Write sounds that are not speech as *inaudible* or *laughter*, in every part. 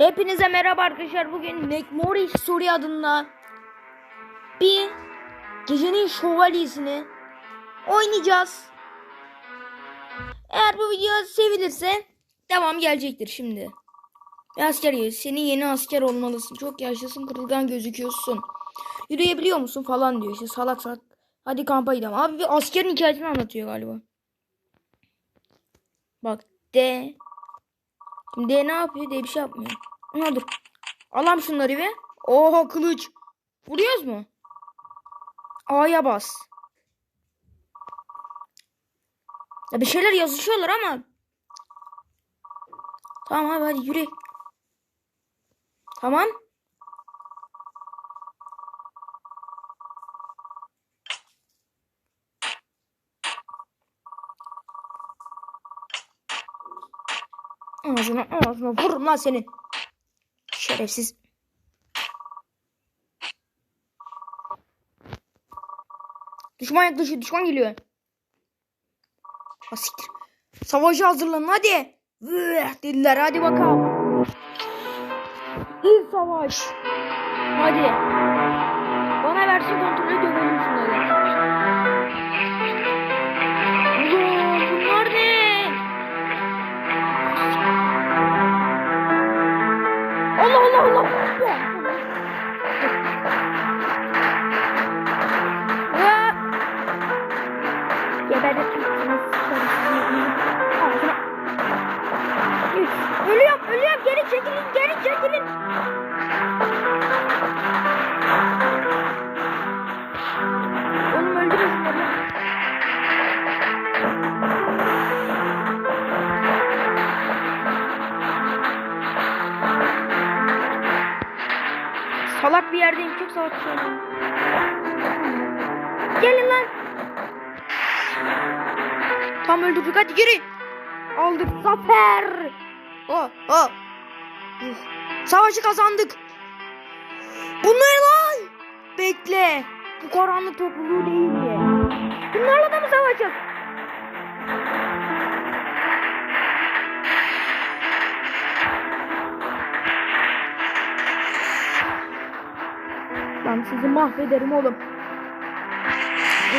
Hepinize merhaba arkadaşlar. Bugün McMurray Story adında bir gecenin şövalyesini oynayacağız. Eğer bu video sevilirse devam gelecektir şimdi. Bir asker geliyor. Senin yeni asker olmalısın. Çok yaşlısın, kırılgan gözüküyorsun. Yürüyebiliyor musun falan diyor. İşte salak salak. Hadi kampa gidelim. Abi bir askerin hikayesini anlatıyor galiba. Bak D Şimdi D ne yapıyor? D bir şey yapmıyor. Ha dur. Alam şunları bir. Oha kılıç. Vuruyoruz mu? A'ya bas. Ya bir şeyler yazışıyorlar ama. Tamam abi hadi yürü. Tamam. Ağzına ağzına vururum lan senin. Şerefsiz. Düşman yaklaşıyor. Düşman geliyor. Asiktir. Savaşa hazırlanın hadi. Vıh dediler hadi bakalım. İlk savaş. Hadi. Bana versin kontrolü Salak bir yerdeyim. Çok yerdeyim. Gelin lan. Tam öldürdük. Hadi geri. Aldık. Zafer. Oh, oh. Savaşı kazandık. Bu ne lan? Bekle. Bu karanlık topluluğu değildi. Bunlarla da mı savaşacağız? Sizi mahvederim oğlum.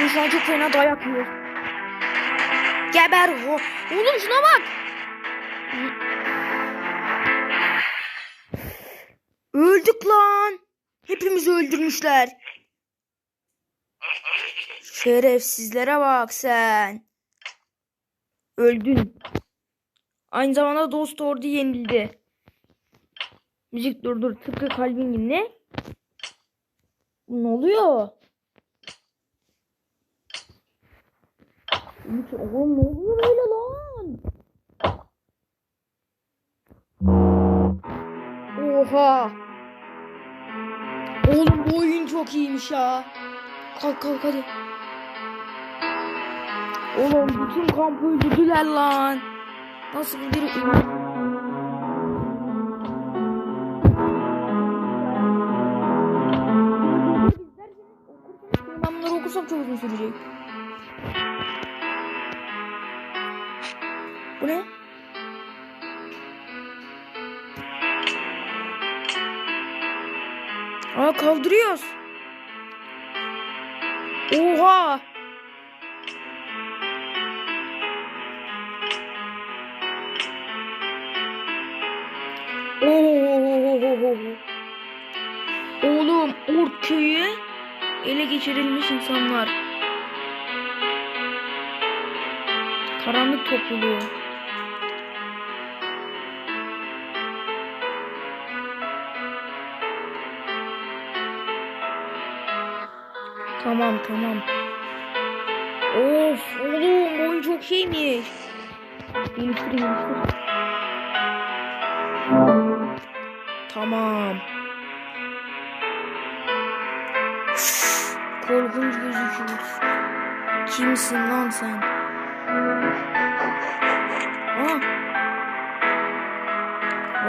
İnsan çok fena dayak yiyor. Geber ho. Oğlum şuna bak. Öldük lan. Hepimizi öldürmüşler. Şerefsizlere bak sen. Öldün. Aynı zamanda dost ordu yenildi. Müzik dur dur. Tıpkı kalbin gibi ne? Ne oluyor? Oğlum ne oluyor böyle lan? Oha. Oğlum bu oyun çok iyiymiş ya. Kalk kalk hadi. Oğlum bütün kampı öldürdüler lan. Nasıl bir uzun sürecek. Bu ne? Aa kaldırıyoruz. Oha. Oo. Oğlum Ork köyü ele geçirilmiş insanlar. Karanlık topluluğu. Tamam tamam. Of oğlum oyun çok şeymiş. Geliştir. Tamam. Korkunç gözüküyorsun. Kimsin lan sen? Aa.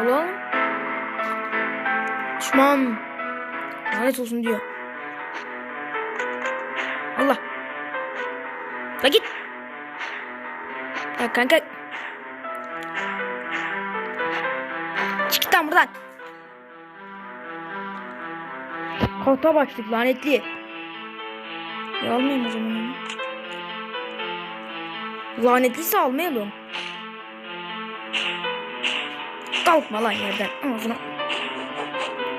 Oğlum. Düşman. Lanet olsun diyor. Allah. La git. Ya kanka. Çık buradan. Kalta başlık lanetli. Ya almayayım o zaman. Lanetliyse almayalım. Kalkma lan yerden. Ağzına.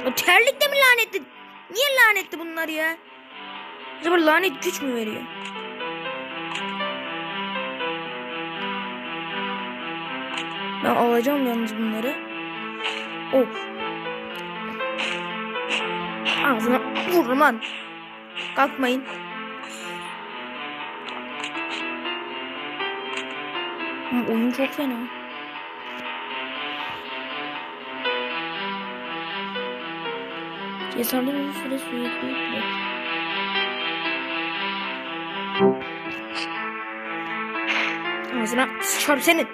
O terlik de mi lanetli? Niye lanetli bunlar ya? Acaba lanet güç mü veriyor? Ben alacağım yalnız bunları. Of. Ağzına vururum lan. Kalkmayın. Oyun çok fena. Cesaretin uzun süre sürekli bek. Ağzına sıçar senin.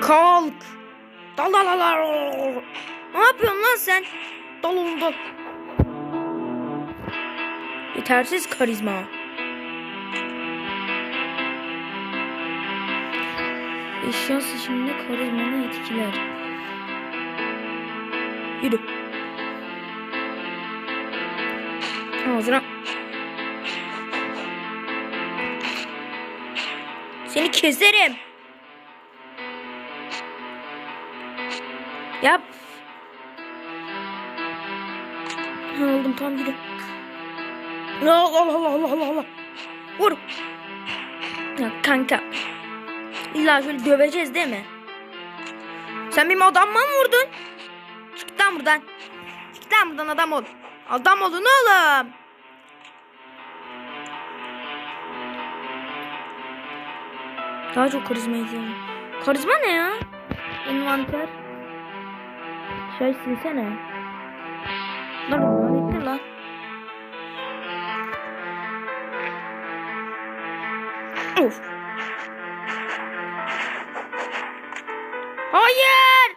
Kalk. Dal dal dal dal. Ne yapıyorsun lan sen? Dal oğlum dal. Yetersiz karizma. Eşya seçiminde karizmanı etkiler. Yürü. Ağzına. Seni keserim. Yap. Aldım tam yürü. Allah Allah Allah Allah Allah. Vur. Ya kanka. İlla şöyle döveceğiz değil mi? Sen benim adamıma mı vurdun? Çık lan buradan. Çık lan buradan adam ol. Adam olun oğlum. Daha çok karizma ihtiyacım. Karizma ne ya? Envanter. Şey silsene. Lan lanetli lan. Of. Hayır!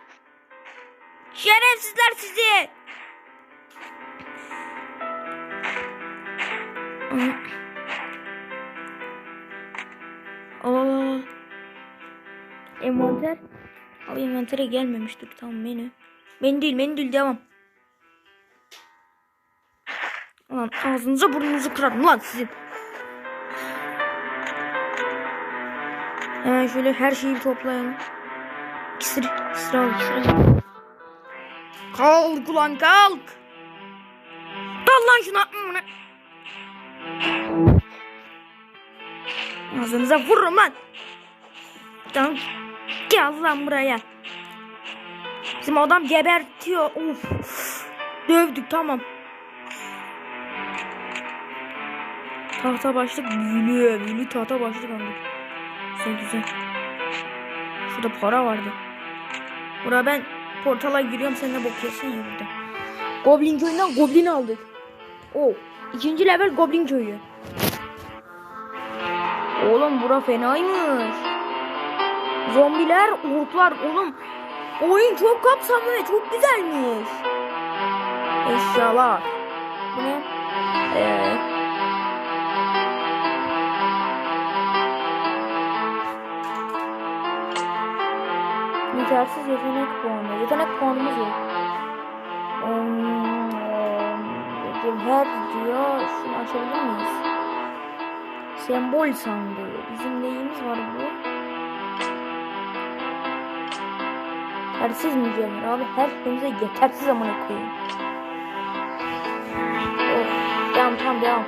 Şerefsizler sizi! Aa. Envanter. Abi envantere gelmemiştir. Tamam menü. Menü değil menü değil devam. Lan ağzınıza burnunuzu kırarım lan sizin. Hemen şöyle her şeyi bir toplayalım. Sıra, sıra, sıra. Kalk ulan kalk. Dal lan şuna. Ağzınıza vururum lan. Tamam. Gel lan buraya. Bizim adam gebertiyor. Of. Dövdük tamam. Tahta başlık büyülü. Büyülü tahta başlık aldık. Güzel güzel. Şurada para vardı. Buraya ben portala giriyorum sen de bok yersin ya burada. Goblin köyünden goblin aldık. O ikinci level goblin köyü. Oğlum bura fenaymış. Zombiler, orklar oğlum. Oyun çok kapsamlı ve çok güzelmiş. Eşyalar. Bu ne? Ee, Yetersiz yetenek puanı. Yetenek puanımız yok. Hmm, Her diyor. Şunu açabilir miyiz? Sembol sandığı. Bizim neyimiz var bu? Yetersiz mücevher abi. Her şeyimize yetersiz amına koyayım. Of. Devam tamam devam.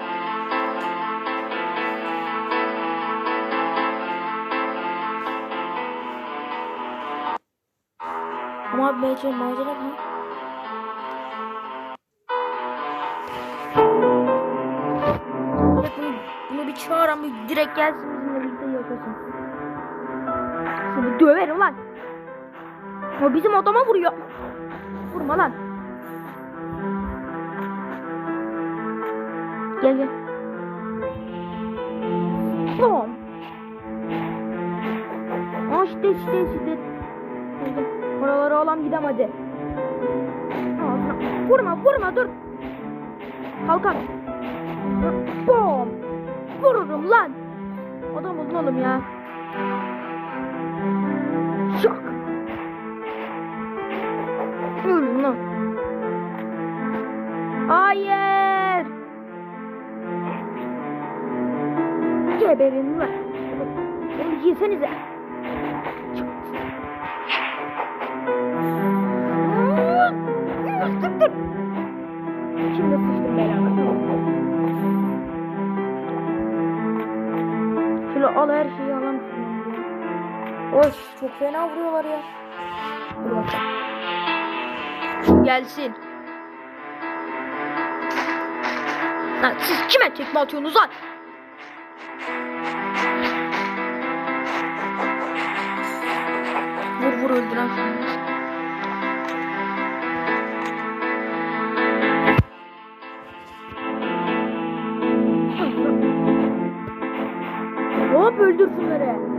Ama macera, macera mı? Bunu, bunu bir çağıran bir direkt gelsin bizimle birlikte yaşasın. Seni döverim lan. O bizim adama vuruyor. Vurma lan. Gel gel. Bom. Aa şiddet şiddet şiddet. Gel, gel. Buralara oğlan gidemedi. Vurma vurma dur. Kalkan. Bom. Vururum lan. Adam oldun oğlum ya. Şok. Ölüm lan. Hayır. Geberin lan. Onu yesenize. Şimdi sıçtım belana. Şöyle al her şeyi alalım. Oy çok fena vuruyorlar ya. Dur bakalım. Gelsin. Lan siz kime tekme atıyorsunuz lan? Vur vur öldüren şunu. Öldür şunları.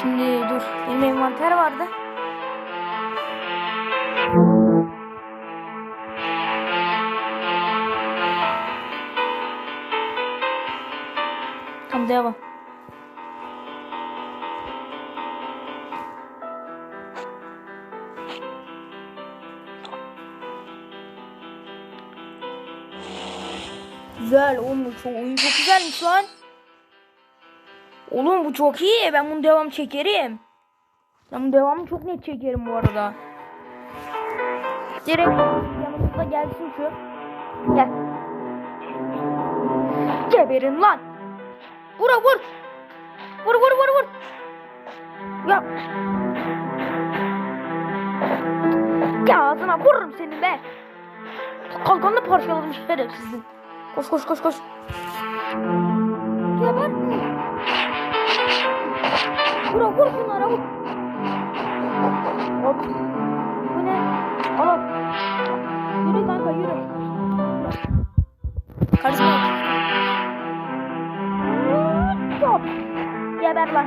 Şimdi dur. Benim envanter vardı. Tamam devam. Güzel çok, oyun çok güzelmiş lan. Oğlum bu çok iyi. Ben bunu devam çekerim. Ben bunu devamını çok net çekerim bu arada. Direkt yanımızda gelsin şu. Gel. Geberin lan. Vur vur. Vur vur vur vur. Ya. Ya ağzına vururum senin be. Kalkanını parçaladım şerefsizin. Koş koş koş koş. Vur vur şunlara vur. Hop. Bu ne? Al. Yürü kanka yürü. Karizma. Stop. Geber lan.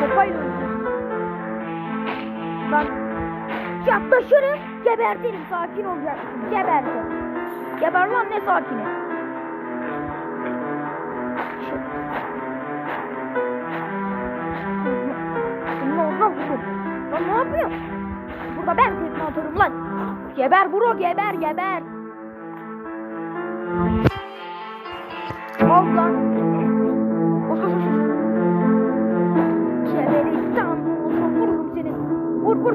Sopayla öldür. Lan. Yaklaşırım. Gebertirim. Sakin olacaksın. Gebertin. Geber lan ne sakini. Geber bro geber geber. Al lan. *laughs* Koş koş koş. Geberi tam. Vururum seni. Vur vur.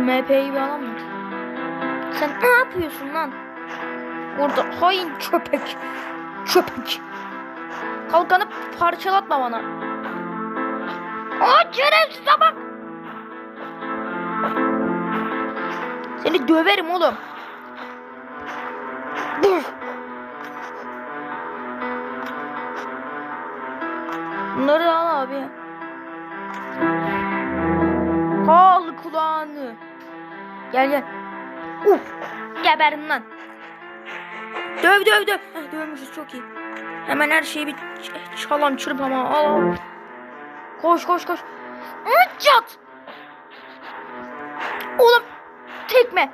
MP'yi bir alamıyor. Sen ne yapıyorsun lan? Orada hain köpek. Köpek. Kalkanı parçalatma bana. Aa şerefsize bak. Seni döverim oğlum. Bunları al abi. Kal kulağını. Gel gel. Uf. Geberin lan. Döv döv döv. Heh, dövmüşüz çok iyi. Hemen her şeyi bir ç- çalan çırp ama al al. Koş koş koş. Çat. Oğlum tekme.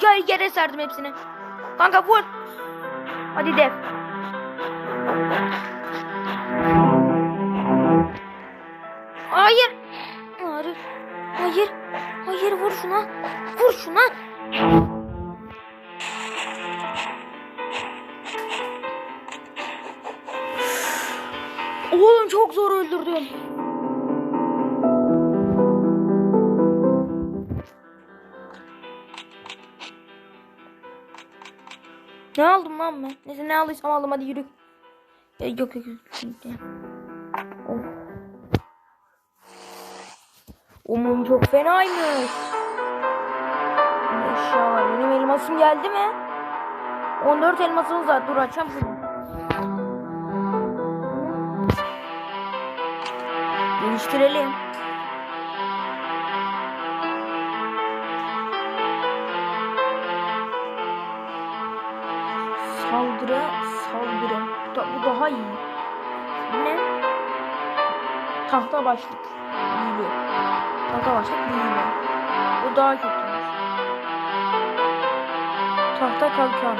Gel yere serdim hepsini. Kanka vur. Hadi dev. Hayır. Hayır. Hayır. Hayır vur şuna. Vur şuna. Oğlum çok zor öldürdüm. Ne aldım lan ben? Neyse ne aldıysam aldım hadi yürü. Ya, yok yok yok. Of. Umum çok fenaymış. Eşya benim elmasım geldi mi? 14 elmasımız var. Dur açacağım şunu. Geliştirelim. Tahta başlık. Büyülü. Tahta başlık büyülü. Bu daha kötü. Tahta kalkan.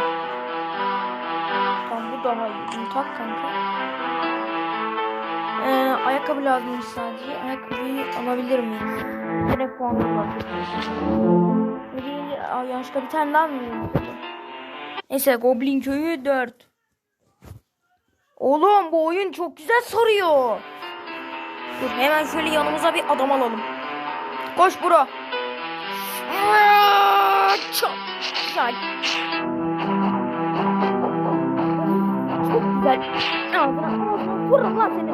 Tamam bu daha iyi. Bunu tak kanka. Ee, ayakkabı lazımmış sadece. Ayakkabıyı alabilir miyiz? Yine puan kullandık. Ne değil, aa, yanlışlıkla bir tane daha mı? Neyse Goblin Köyü 4. Oğlum bu oyun çok güzel sarıyor. Dur hemen şöyle yanımıza bir adam alalım. Koş bro. Çok güzel. Çok güzel. Ağzına ağzına vururum lan seni.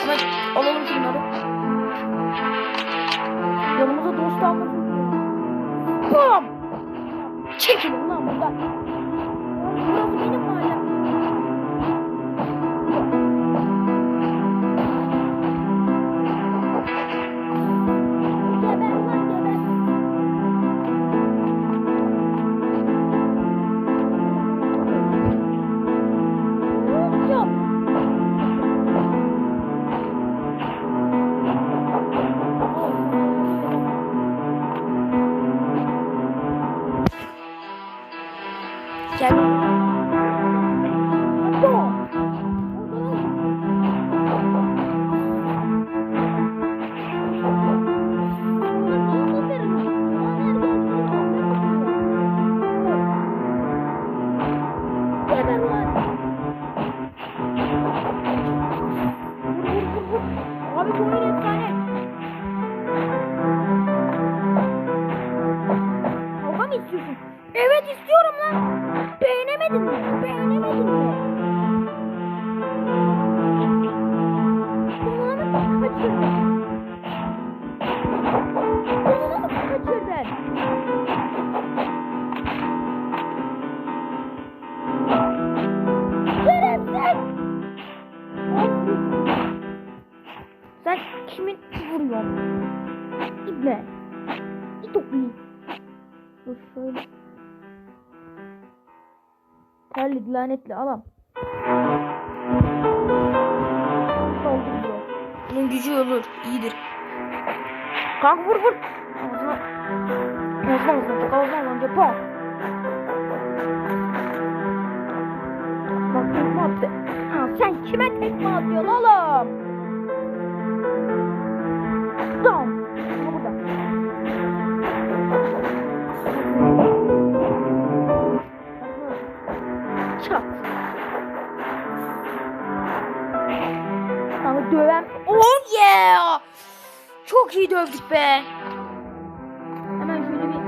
Hemen alalım şunları. Yanımıza dost almak Bam! Çekilin lan buradan. Burası benim mahallem. Sen kimin vuruyorsun? İbne. İtokli. Dur şöyle. Terlik lanetli. Saldırıyor. Bunun gücü olur. iyidir. Kanka vur vur. Ağzına. Ağzına ağzına çok ağzına önce pom. Bak tekme attı. Ha, sen kime tekme atıyorsun oğlum? Çat. Ama döven. Oh yeah! Çok iyi dövdük be. Hemen şöyle bir.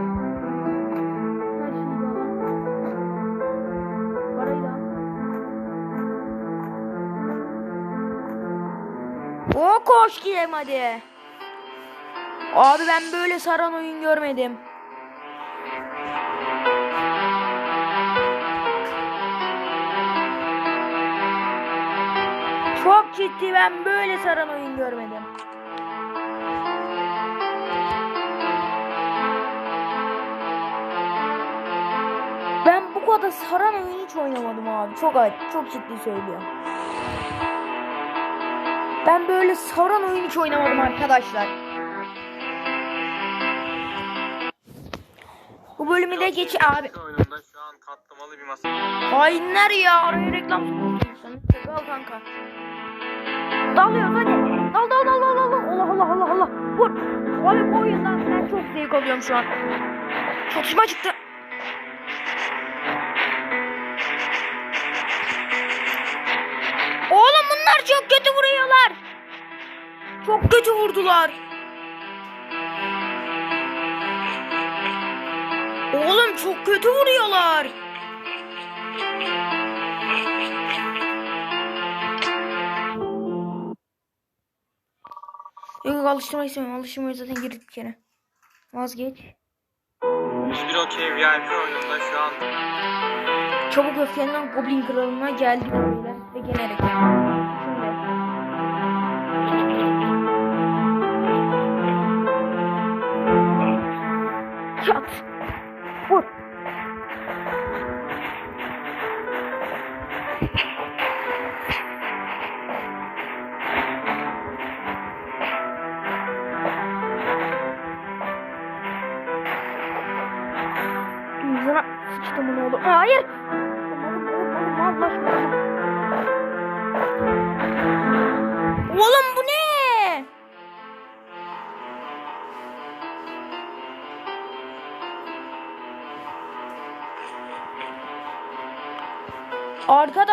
Parayı da. O koş gidelim hadi. Abi ben böyle saran oyun görmedim. Ciddi ben böyle saran oyun görmedim. Ben bu kadar saran oyun hiç oynamadım abi. Çok çok ciddi söylüyorum. Ben böyle saran oyun hiç oynamadım arkadaşlar. Bu bölümü de geç abi. oyununda şu an katlamalı bir masa. Hainler ya araya reklam sokuyorsun sen. Al kanka. Dalıyoruz hadi. Dal dal dal dal dal. Allah Allah Allah Allah. Vur. Abi bu oyundan ben çok zevk alıyorum şu an. Çatışma çıktı. Oğlum bunlar çok kötü vuruyorlar. Çok kötü vurdular. Oğlum çok kötü vuruyorlar. Yok yok alıştırmak istemiyorum. Alıştırmayı zaten girdik bir kere. Vazgeç. 101 okey VIP oyununda şu an Çabuk öfkelenen Goblin Kralı'na geldik beyler ve gene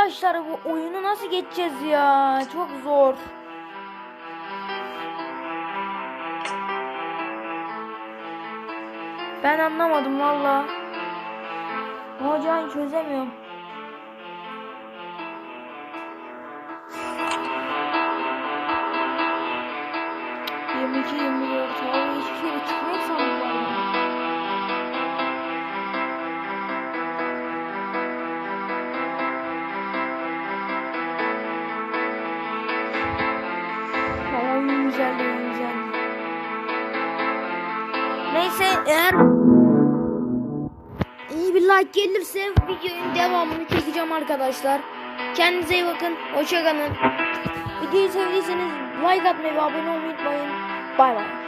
Arkadaşlar bu oyunu nasıl geçeceğiz ya? Çok zor. Ben anlamadım valla. Hocayı çözemiyorum. Yirmi iki, yirmi dört. Hiçbir şey çıkmıyor sandım gelirse videonun devamını çekeceğim arkadaşlar. Kendinize iyi bakın. Hoşçakalın. Videoyu sevdiyseniz like atmayı ve abone olmayı unutmayın. Bay bay.